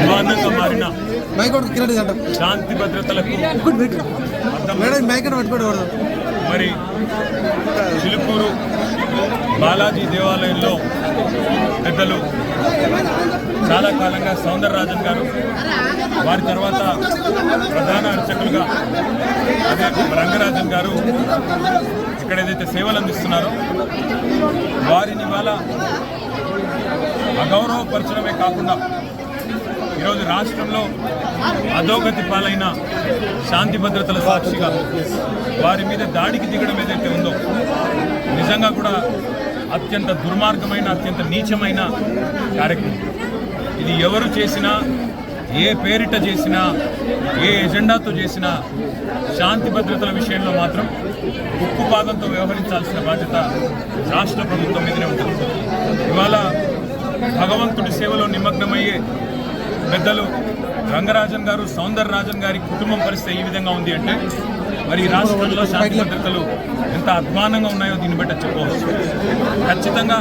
అభిమానంగా మారిన శాంతి భద్రతలకు మరి చిలుకూరు బాలాజీ దేవాలయంలో పెద్దలు చాలా కాలంగా సౌందరరాజన్ గారు వారి తర్వాత ప్రధాన అర్చకులుగా అదే రంగరాజన్ గారు ఇక్కడ ఏదైతే సేవలు అందిస్తున్నారో వారిని ఇవాళ అగౌరవపరచడమే కాకుండా ఈరోజు రాష్ట్రంలో అధోగతి పాలైన శాంతి భద్రతల సాక్షిగా వారి మీద దాడికి దిగడం ఏదైతే ఉందో నిజంగా కూడా అత్యంత దుర్మార్గమైన అత్యంత నీచమైన కార్యక్రమం. ఇది ఎవరు చేసినా ఏ పేరిట చేసినా ఏ ఎజెండాతో చేసినా శాంతి భద్రతల విషయంలో మాత్రం ఉక్కుపాదంతో వ్యవహరించాల్సిన బాధ్యత రాష్ట్ర ప్రభుత్వం మీదనే ఉంటుంది. ఇవాళ భగవంతుడి సేవలో నిమగ్నమయ్యే పెద్దలు రంగరాజన్ గారు సౌందరరాజన్ గారి కుటుంబం పరిస్థితి ఈ విధంగా ఉంది అంటే మరి ఈ రాష్ట్రంలో శాంతి భద్రతలు ఎంత అధ్వానంగా ఉన్నాయో దీన్ని బట్టి చెప్పవచ్చు ఖచ్చితంగా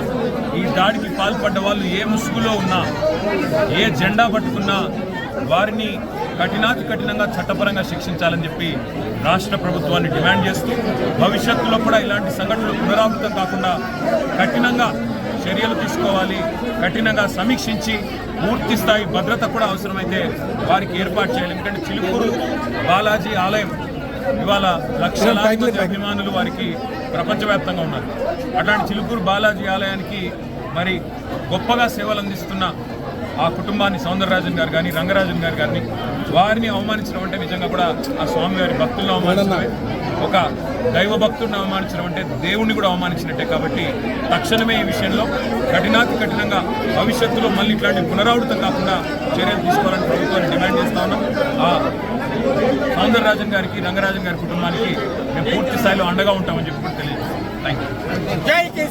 ఈ దాడికి పాల్పడ్డ వాళ్ళు ఏ ముసుగులో ఉన్నా ఏ జెండా పట్టుకున్నా వారిని కఠినాతి కఠినంగా చట్టపరంగా శిక్షించాలని చెప్పి రాష్ట్ర ప్రభుత్వాన్ని డిమాండ్ చేస్తూ భవిష్యత్తులో కూడా ఇలాంటి సంఘటనలు పునరావృతం కాకుండా కఠినంగా చర్యలు తీసుకోవాలి కఠినంగా సమీక్షించి పూర్తి స్థాయి భద్రత కూడా అవసరమైతే వారికి ఏర్పాటు చేయాలి. ఎందుకంటే చిలుకూరు బాలాజీ ఆలయం ఇవాళ లక్షలాది అభిమానులు వారికి ప్రపంచవ్యాప్తంగా ఉన్నారు. అట్లాంటి చిలుకూరు బాలాజీ ఆలయానికి మరి గొప్పగా సేవలు అందిస్తున్న ఆ కుటుంబాన్ని సౌందరరాజన్ గారు కానీ రంగరాజన్ గారు కానీ వారిని అవమానించడం అంటే నిజంగా కూడా ఆ స్వామివారి భక్తులను అవమానించడమే. ఒక దైవ భక్తుడిని అవమానించడం అంటే దేవుణ్ణి కూడా అవమానించినట్టే కాబట్టి తక్షణమే ఈ విషయంలో కఠినాతి కఠినంగా భవిష్యత్తులో మళ్ళీ ఇట్లాంటి పునరావృతం కాకుండా చర్యలు తీసుకోవాలని ప్రభుత్వాన్ని డిమాండ్ చేస్తా ఉన్నాం. ఆ సౌందరరాజన్ గారికి రంగరాజన్ గారి కుటుంబానికి మేము పూర్తి స్థాయిలో అండగా ఉంటామని చెప్పి కూడా తెలియజేస్తాం థ్యాంక్ యూ